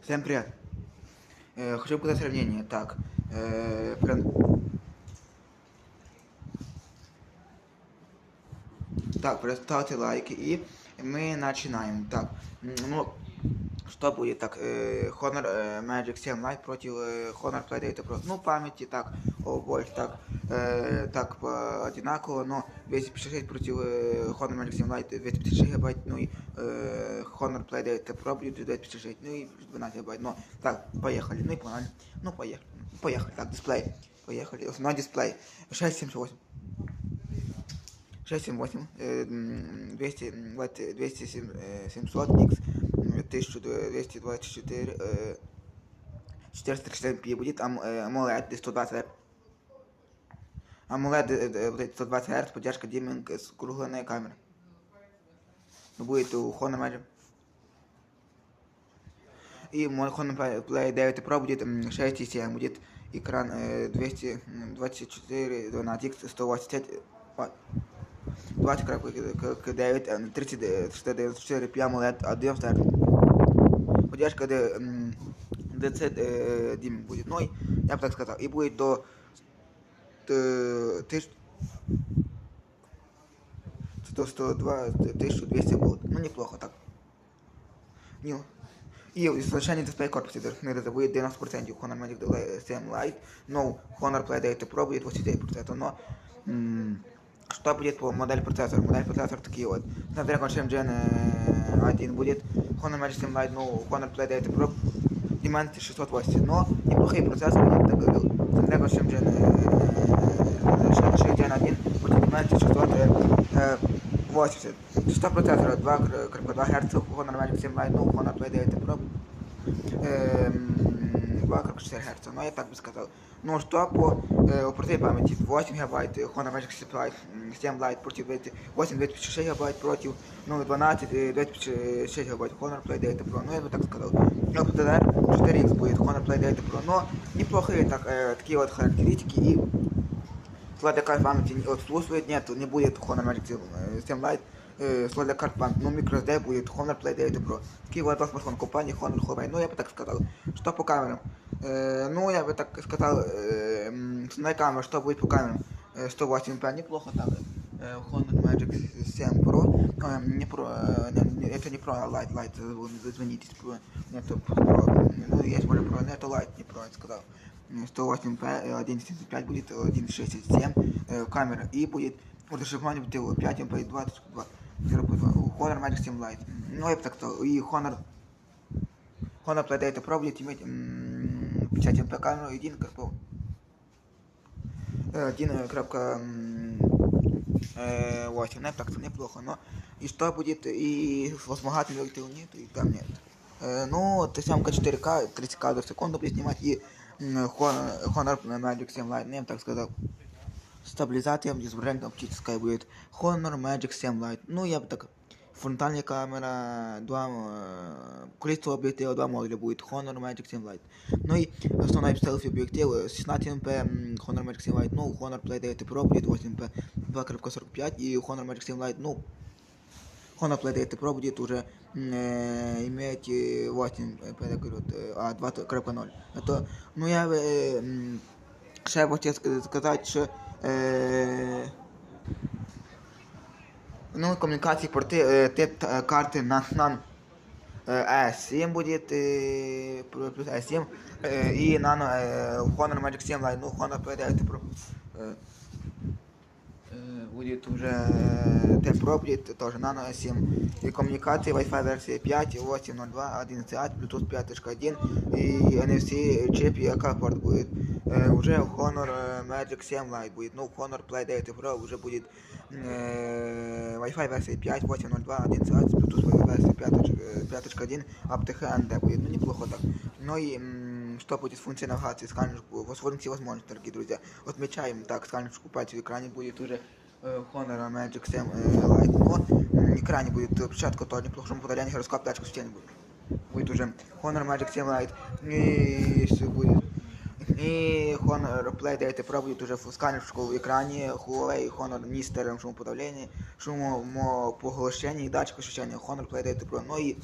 Всем привет. Э, хочу показать сравнение. Так, э, прям- Так, поставьте лайки и мы начинаем. Так, м, ну, что будет? Так, э, Honor э, Magic 7 Lite против э, Honor Playdate Pro. Ну, памяти, так, о, больше, так, э, так, по- одинаково, но 256 против э, Honor Magic 7 Lite 256 гигабайт, ну и э, Honor Playdate Pro будет 256, ну и 12 гигабайт, но, так, поехали, ну и погнали, ну, поехали, поехали, так, дисплей, поехали, основной дисплей, 678. 678, э, м, 200, м, вот, э, 207, э, 700 X, м, 1224, э, 437p будет, ам, э, AMOLED 120 Hz. AMOLED э, э, вот эти 120 Hz, поддержка диминг с круглой камерой. Будет у Honor Magic. И мой Honor Play- Play 9 Pro будет м, 6,7, будет экран э, 224, 12 180 Вт. 20 к 9, 30, 494 p AMOLED, 11 Hz. Поддержка Д- м, DC э, диминг будет. Ну, и я бы так сказал. И будет до т- тысяч... 100, 102, 1200 вольт. Ну, неплохо так. Не. І звичайний дисплей корпусі не буде 90% Honor Magic Delay 7 Lite, но Honor Play Data Pro будет 89%, но м, что будет по модель процессора? Модель процессора такие вот. Snapdragon 7 Gen э, 1 будет, Honor Magic 7 Lite, ну, Honor Play Data Pro Dimensity 680, но неплохие процессоры, я бы так говорил. Snapdragon 7 Gen, э, 6 Gen 1 будет Dimensity 680. Частота процессора 2,2 Гц, Honor Magic 7 Lite, ну, Honor Play Data Pro эм, 2,4 Гц, ну я так бы сказал. Ну что по э, оперативной памяти 8 гигабайт, э, Honor Magic 7 Lite, м, 7 Lite против 200 8 256 гигабайт против, ну 12 э, 256 гигабайт Honor Play Data Pro, ну я бы так сказал. Ну, PDR 4X будет Honor Play Data Pro, но неплохие так, э, такие вот характеристики и слайда карт памяти не отсутствует, нет, не будет Honor Magic 7, э, 7 Lite, э, слайда карт памяти, но microSD будет Honor Play Data Pro. Такие вот два смартфона компании Honor Huawei, ну я бы так сказал. Что по камерам? Э, ну я бы так сказал, э, м, основная камера, что будет по камерам? Э, 108p, неплохо так. Э, Honor Magic 7 Pro, э, не Pro, э, не- не- это не Pro, а Lite, Lite, забыл, извините, Pro, нет, Pro, ну есть более Pro, но это Lite, не Pro, я сказал. 108p, э, 1.75 будет, 1.67 э, камера и будет разрешение будет 5 mp 22 0.2 Honor Magic 7 Lite. Ну я бы так сказал. И Honor Honor Play Data Pro будет иметь м, 50 mp камеру и 1 крапов. 1 крапка 8, ну так неплохо, но и что будет, и вспомогательного нет, и там нет. Э, ну, ты съемка 4К, 30 кадров в секунду будет снимать, и м, Honor, Honor Magic 7 Lite, ну, я бы так сказал. Стабилизация изображения оптическая будет Honor Magic 7 Lite. Ну, я бы так... Фронтальная камера, два... э, Количество объектива, два модуля будет Honor Magic 7 Lite. Ну и основной селфи объектив э, 16 mp м, Honor Magic 7 Lite, ну, Honor Play 9 Pro будет 8 mp 2.45 и Honor Magic 7 Lite, ну, Honor Play 9 Pro будет уже м, э, иметь э, 8, э, я говорю, э, а 2.0. Это, ну, я э, м, ще хотів ска- сказати, що е, ну, комунікації порти е, тип е, карти на NAN е, S7 буде е, плюс плюс S7 е, і Nano е, Honor Magic 7 Lite, ну Honor Play 9 Pro е, е, будет уже э, Т Pro будет тоже Nano S7 и коммуникации Wi-Fi версии 5, 8.02, 11 Bluetooth 5.1 и NFC чип и AK-порт будет. Э, уже Honor э, Magic 7 Lite будет, ну Honor Play 9 Pro уже будет э, Wi-Fi версии 5, 8.02, 11 Bluetooth версии 5.1, aptX ND будет, ну неплохо так. Ну и м, что будет функция навигации, сканер, функции возможности, дорогие друзья. Отмечаем, так, сканер купать в экране будет уже э, Honor Magic 7 э, Lite, но на экране будет э, початку то неплохо, что управление гироскоп датчик свечения будет. Будет уже Honor Magic 7 Lite и что будет и Honor Play Data Pro будет уже в сканерском экране Huawei Honor не с стереом шумоподавления, шумопоглощения и датчик ощущения Honor Play Data Pro, но и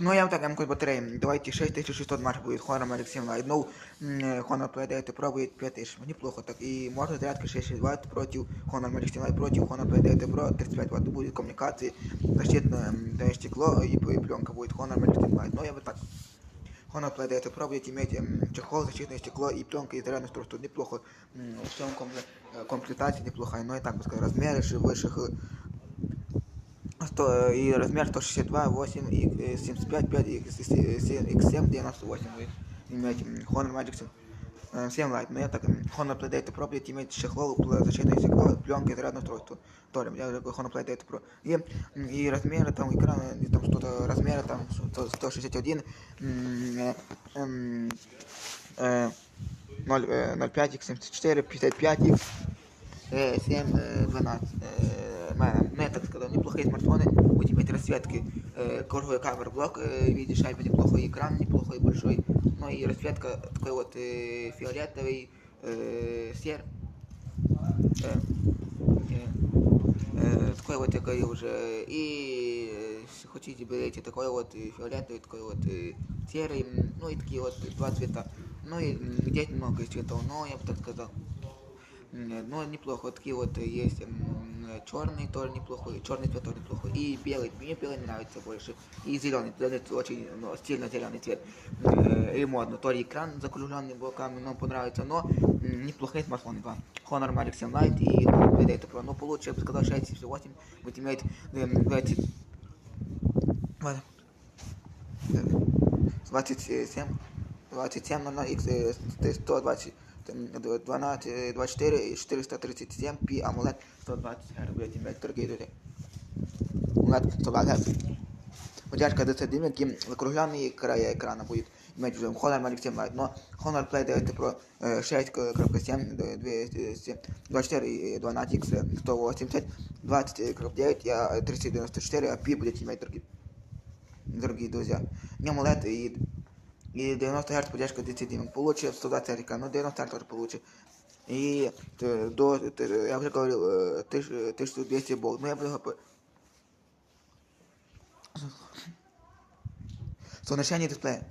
Ну, я вот так, я какой батареи. Давайте 6600 марш будет. Honor Magic 7 Lite. Ну, м, э, Honor Play это пробует 5000. Неплохо так. И можно зарядка 6 Вт против Honor Magic 7 Lite против Honor Play это Pro 35 Вт. Будет коммуникации, защитное м, да, стекло и, п- и пленка будет Honor Magic 7 Lite. Ну, я вот так. Honor Play это Pro будет иметь м, чехол, защитное стекло и пленка и зарядное устройство. Неплохо. М, В всем компле- э, комплектации неплохая. Но я так бы сказал, размеры ши- высших э, 100, и размер 162, 8, и э, 75, 5, и X7, 98 будет иметь м, Honor Magic 7, э, 7 Lite. Но я так, Honor Play Data Pro будет иметь чехол, пл- защитное стекло, пленка и зарядное устройство. Тоже, я говорю, Honor Play Data Pro. И, и размеры там экрана, и там что-то, размеры там 100 161, м, э, эм, э, 0, э, 0,5, X74, 55, X, э, 7, э, 12. Так сказал, неплохие смартфоны, будут иметь расцветки, э, круговой камер блок, э, в виде шайбы неплохой, экран неплохой, большой, ну и расцветка такой вот э, фиолетовый, э, такой вот, я говорил уже, и если хотите, берите такой вот э, фиолетовый, такой вот э, серый, ну и такие вот два цвета, ну и здесь много цветов, но я бы так сказал. Ну, неплохо. Такие вот есть черный тоже неплохой, черный цвет тоже неплохой. И белый. Мне белый нравится больше. И зеленый. Зеленый очень ну, стильно зеленый цвет. Э, И модно. Тоже экран закругленный блоками нам понравится. Но м, неплохие смартфоны два. Honor Magic 7 Lite и Honor Predator Pro. Но получше, я бы сказал, 6 и 8 будет иметь эм, 20... Ладно. Э, 27, 27, 00, x 120, там, 12, 24 и 437 p AMOLED 120 Гц, блядь, иметь, дорогие друзья. AMOLED 120 Гц. Поддержка DC дымки, закругленный края экрана будет иметь уже Honor Magic 7 Lite, но Honor Play это Pro э, 6.7, 200, 24 и 12 x 180, 20.9 и 394, а P будет иметь, дорогие дорогие друзья. Не AMOLED и, и 90 Гц поддержка DC дымок. Получше 120 экран, но 90 Гц тоже получше. И э, до, э, я уже говорил, э, 1000 1200 болт. Но я бы по- Соотношение дисплея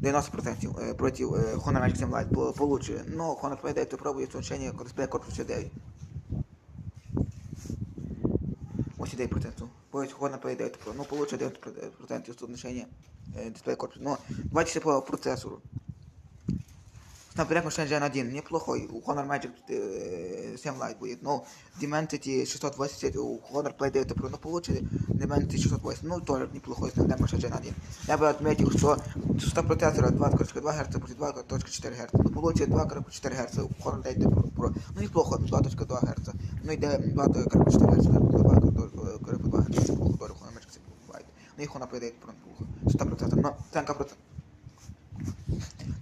90% э, против э, Honor Magic 7 Lite по- получше. Но Honor Play это пробует соотношение дисплея корпус 9. 89%. Будет Honor Play это Pro. Ну, получше 90% соотношение э, дисплея корпус. Но давайте по процессору. Snapdragon 6 Gen 1 неплохой, у Honor Magic э, 7 Lite будет, но Dimensity 680 у Honor Play 9 Pro, но получили Dimensity 680, ну тоже неплохой Snapdragon 6 Gen 1. Я бы отметил, что частота процессора 2.2 Гц против 2.4 Гц, ну получили 2.4 Гц у Honor 9 Pro, ну неплохо, 2.2 Гц, ну и 2.4 Гц, 2.2 Гц, неплохо тоже Honor Magic 7 Lite, ну и Honor Play 9 Pro неплохо, частота процессора, но оценка процессора.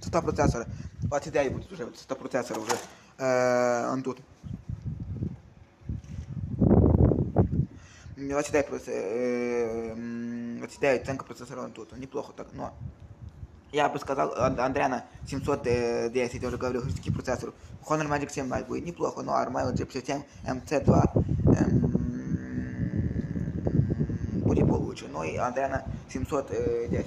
Частота процессора. 29 будет уже, частота процессора уже. Э, он тут. 29, проце- э, м, 29 оценка процессора он тут. Неплохо так, но... Я бы сказал, Ан- Андриана 710, я уже говорил, такие процессор. Honor Magic 7 Lite будет неплохо, но Armelo G57 MC2 эм, будет получше. Ну и Андриана 710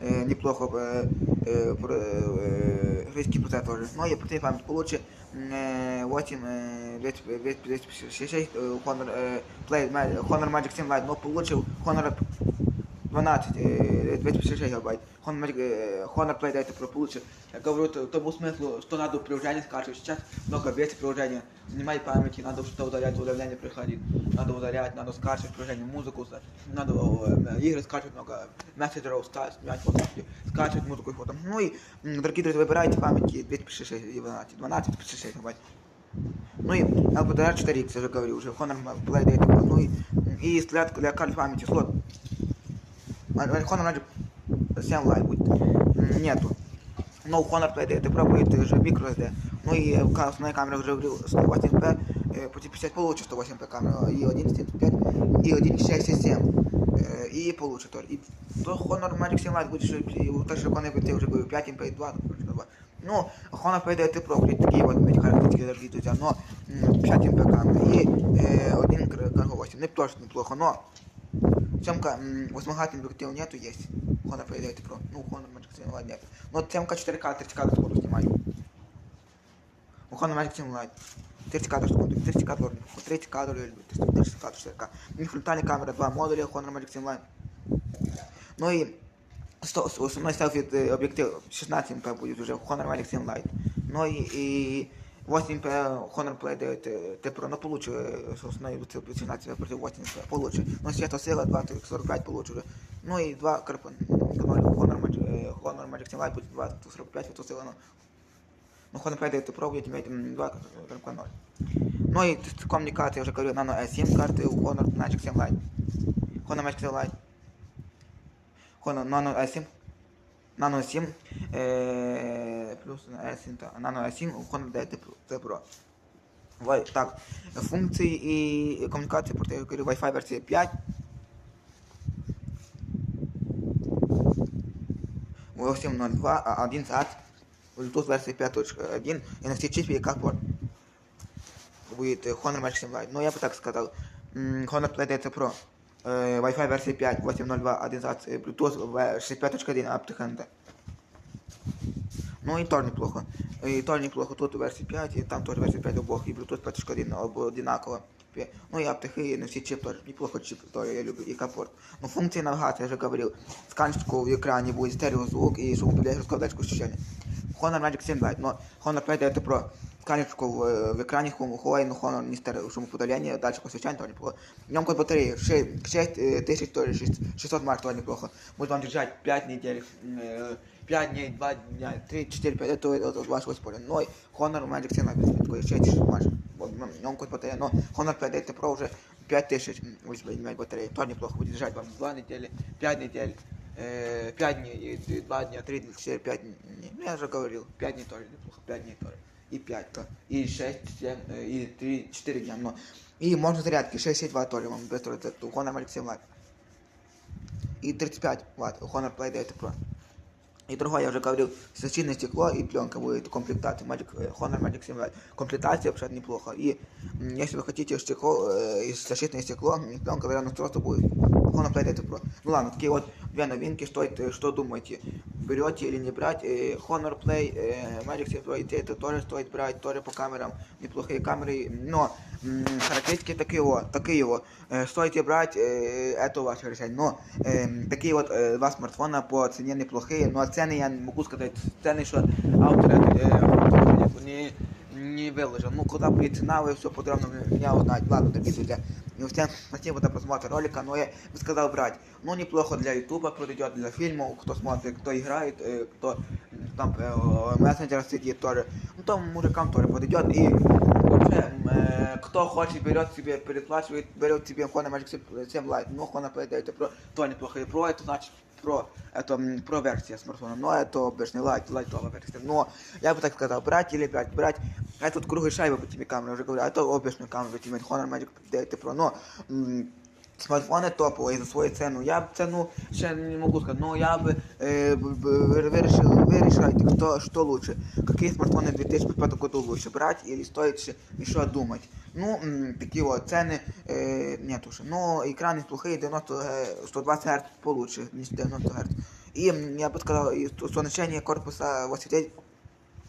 э, неплохо э, э, про- э, графический процессор тоже. Но я против память получше э, 8 э, 256 э, Honor, э, Play, Ma- Honor Magic 7 Lite, но получил Honor 12, э, 256 гигабайт. Honor, Magic, э, Honor Play это про получше. Я говорю, то, тому смыслу, что надо приложение скачивать. Сейчас много без приложения. Занимай памяти, надо что-то удалять, удаление приходит. Надо удалять, надо скачивать приложение, музыку, ска- надо э, игры скачивать много, мессенджеров скачивать, WhatsApp, скачивать музыку и фото. Ну и, м, дорогие друзья, выбирайте памяти 256 и 12, 12, 256 гигабайт. Ну и LPDR 4X, я уже говорил, уже Honor Play Data Pro. Ну и, и след для карт памяти слот. Honor Magic 7 Lite будет. М, Нету. Но у Honor Play Data Pro будет уже microSD. Ну и э, ка- основная камера уже говорил 108p, э, почти 50 получше 108p камера, и 1.75, и 1.67, э, и получше тоже. И то Honor Magic 7 Lite будет ще, і те, що вони буде вже говорив 5 MP 2, Ну, Honor Play Data Pro будет такие вот эти характеристики, дорогие друзья, но м, 50 MP камера и э, 1 Cargo 8. Не тоже неплохо, но Семка, м, восьмигатный объектив нету, есть. Honor поедет Pro. Ну, Honor Magic 7 Light нет. Но вот семка 4К, 30 кадров в секунду снимаю. У Honor Magic 7 Light. 30 кадров в секунду, 30 кадров, 30 кадров, 30 кадров, 4К. У них фронтальная камера, два модуля Honor Magic 7 Light. Ну и сто- с- основной селфи э, объектив 16 МП будет уже Honor Magic 7 Lite. Ну и, и 8 МП Honor Play 9 э, T Pro, ну получше э, с основной вот 16 против 8 МП, получше. Ну света сила 2045 получше уже. Ну и 2 карпон, Honor Magic, э, Honor Magic 7 Lite будет 2045 вот сила, ну. Ну, Honor Play 9 Pro будет иметь м, 2 карпон 0. Ну и с- коммуникация, я уже говорил, Nano S7 карты у Honor Magic 7 Lite. Honor Magic 7 Lite. Honor Nano S7. Nano 7 е, плюс S7, та, Nano S7 у 9 T Pro. Так, функції і комунікації проти Wi-Fi версія 5. 802, а 1 сат. Bluetooth версия 5.1. NFC чип и как порт. Будет Honor Magic 7 Lite. Ну, я бы так сказал. Honor Play 9 Pro. Э, Wi-Fi версия 5, 802, 1 сат. э, Bluetooth в- 65.1 Aptic Ну и тоже неплохо. И тоже неплохо. Тут версия 5, и там тоже версия 5 обох, и Bluetooth 5.1 оба одинаково. Пе- Ну и аптеки, и NFC чип тоже. Неплохо чип, тоже я люблю, и комфорт. Ну функции навигации, я уже говорил. Сканчику в экране будет стереозвук и шумоподавляющий раскладочку ощущения. Honor Magic 7 Lite, но Honor 5 это про сканчику в, э, в экране Huawei, но Honor не стерео шумоподавление, дальше освещение тоже неплохо. Емкость батареи 6000, тоже 600 марк, тоже неплохо. Будет вам держать 5 недель, э, 5 дней, 2 дня, 3, 4, 5, это, это ваше использование. Но Honor Magic 7 Lite, такой 6 марк, емкость батареи, но Honor 5 это Pro уже 5000 будет батареи, тоже неплохо, будет держать вам 2 недели, 5 недель. Э, 5 дней, 2 дня, 3 дня, 4, 5 дней. Ну, я уже говорил, 5 дней тоже неплохо, 5 дней тоже. И 5, то. И 6, 7, э, и 3, 4 дня. Но. И можно зарядки 6 Вт тоже вам быстро это у Honor Magic 7 Lite. И 35 Вт у Honor Play 9 Pro. И другое, я уже говорил, защитное стекло и пленка будет комплектация Magic, э, Honor Magic 7 Lite. Комплектация вообще неплохо. И м, если вы хотите стекло, э, и защитное стекло, и пленка вероятно просто будет Honor Play 9 Pro. Ну ладно, такие вот две новинки, что, это, что думаете, берете или не брать. Э, Honor Play э, Magic 7 Lite это тоже стоит брать, тоже по камерам, неплохие камеры, но м, характеристики такие вот, такие вот. Э, стоите брать, э, это ваше решение. Но э, такие вот э, два смартфона по цене неплохие, но цены я не могу сказать, цены, что автор э, автор не, не выложил. Ну, куда будет цена, вы все подробно меня узнаете. Ладно, дорогие друзья, и всем спасибо за просмотр ролика, но я бы сказал брать. Ну, неплохо для ютуба подойдет, для фильмов, кто смотрит, кто играет, э, кто м, там э, в мессенджерах сидит тоже. Ну, там мужикам тоже подойдет. И вообще, м, э, кто хочет, берет себе, переплачивает, берет себе Honor Magic 7 7 Lite, ну, Honor Play 9 Pro, то неплохо. И Pro это значит про, это м, про версия смартфона, но это обычный лайт, лайтовая версия. Но я бы так сказал, брать или брать, брать, а тут круглые шайбы по тебе камеры, уже говорю, а это обычную камеру, тебе Honor Magic 9 Pro, но м, смартфони топові за свою ціну. Я б ціну ще не можу сказати, но я б е, б- б- вирішив, вирішайте, кто, что лучше. Какие смартфоны 2005 году лучше брать или стоит ще еще думать. Ну, м, такие вот цены э, нет уже. Но экраны плохие, 90, э, 120 Гц получше, не 90 Гц. И м, я бы сказал, и то- сонячение корпуса 89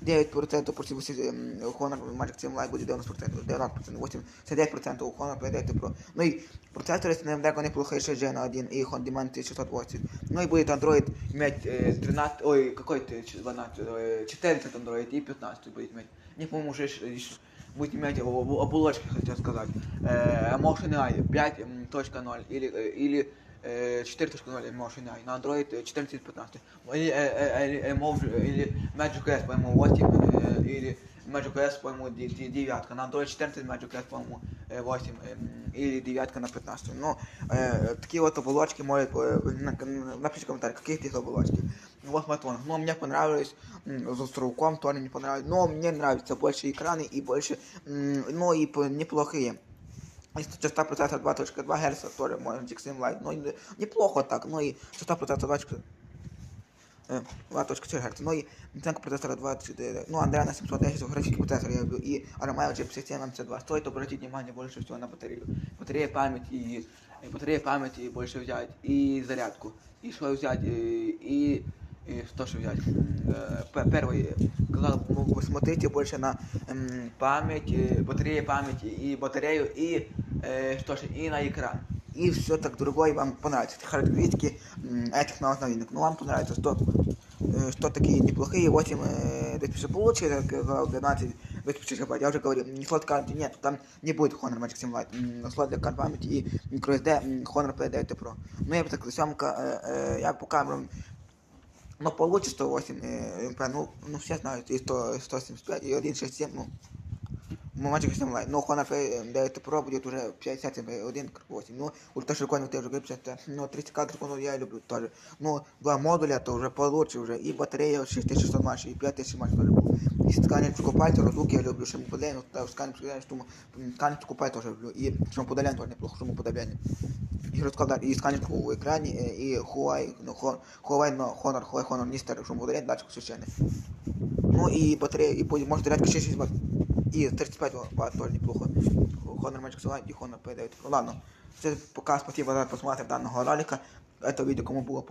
9% против м, Honor Magic 7 Lite будет 90%, 90%, 89% у Honor Play 9 Pro. Ну и процессор Snapdragon неплохой 6 Gen 1 и Hondiman 1680. Ну и будет Android иметь э, 13, ой, какой ты, 12, э, 14 Android и 15 будет иметь. Не помню, уже ш- ш- будет иметь об- об- оболочки, хотел сказать. Э, Emotion AI 5.0 или, э, или э, 4.0 Emotion AI, на Android э, 14.15. Или, э, э, или, Emotion- или Magic OS, по-моему, 8, э, или Magic OS, по-моему, 9, на Android 14, Magic OS, по-моему, э, 8, э, или 9 на 15. Ну, э, такие вот оболочки может, э, на- на- напишите комментарий, какие из этих оболочки. Вот смартфон. Но мне понравилось, м, с островком тоже не понравилось, но мне нравятся больше экраны и больше, м, ну и по- неплохие. Если частота процессора 2.2 Гц, тоже можно G7 Lite, но не- неплохо так, но и частота процессора 2.2 Е, 2.4 Гц. Ну і оцінка процесора 24, ну, Andrena 710 графический процессор я люблю, и Arameo G57 MC2. Стоит обратить внимание больше всего на батарею. Батарея, память и и батарея памяти больше взять, и зарядку, и что взять, и, и, и что же взять. Э, п- Первый, сказал, ну, вы смотрите больше на м, память, э, батарея памяти, и батарею, и э, что же, и на экран. И все так другое вам понравится. Эти характеристики м, этих новинок. Ну, вам понравится, что, э, что такие неплохие, 8 э, десь получили, как я сказал, 12 256 гигабайт. Я уже говорил, не слот карты нет, там не будет Honor Magic 7 Lite. М, Слот для карт памяти и microSD м, Honor P9 Pro. Ну, я бы так, съемка, э, э, я по камерам ну, получше 108 э, МП, ну, ну, все знают, и 100, 175, и 167, ну, ну, Magic 7 Lite. Но Honor P9 Pro будет уже 50 МП, 1.8. Ну, ультрашироконий ты уже говоришь, это, ну, 30 кадров, ну, я люблю тоже. Ну, два модуля, то уже получше уже, и батарея 6600 мАч, и 5000 мАч тоже был. И сканер покупать, розвук я люблю, шумоподавление, ну, та, сканер, шум, сканер покупать тоже люблю, и шумоподавление тоже неплохо, шумоподавление. І розкладати і сканер у екрані, е, і Huawei, ну, Hon- Huawei, ну, Honor, Huawei Honor Nister, що буде датчик священний. Ну і батарея, і потім може зарядка ще 6 Вт. І 35 Вт теж неплохо. Honor Magic Solar і Honor P9 Pro. Ладно, це показ, за просмотр даного ролика. Это видео кому було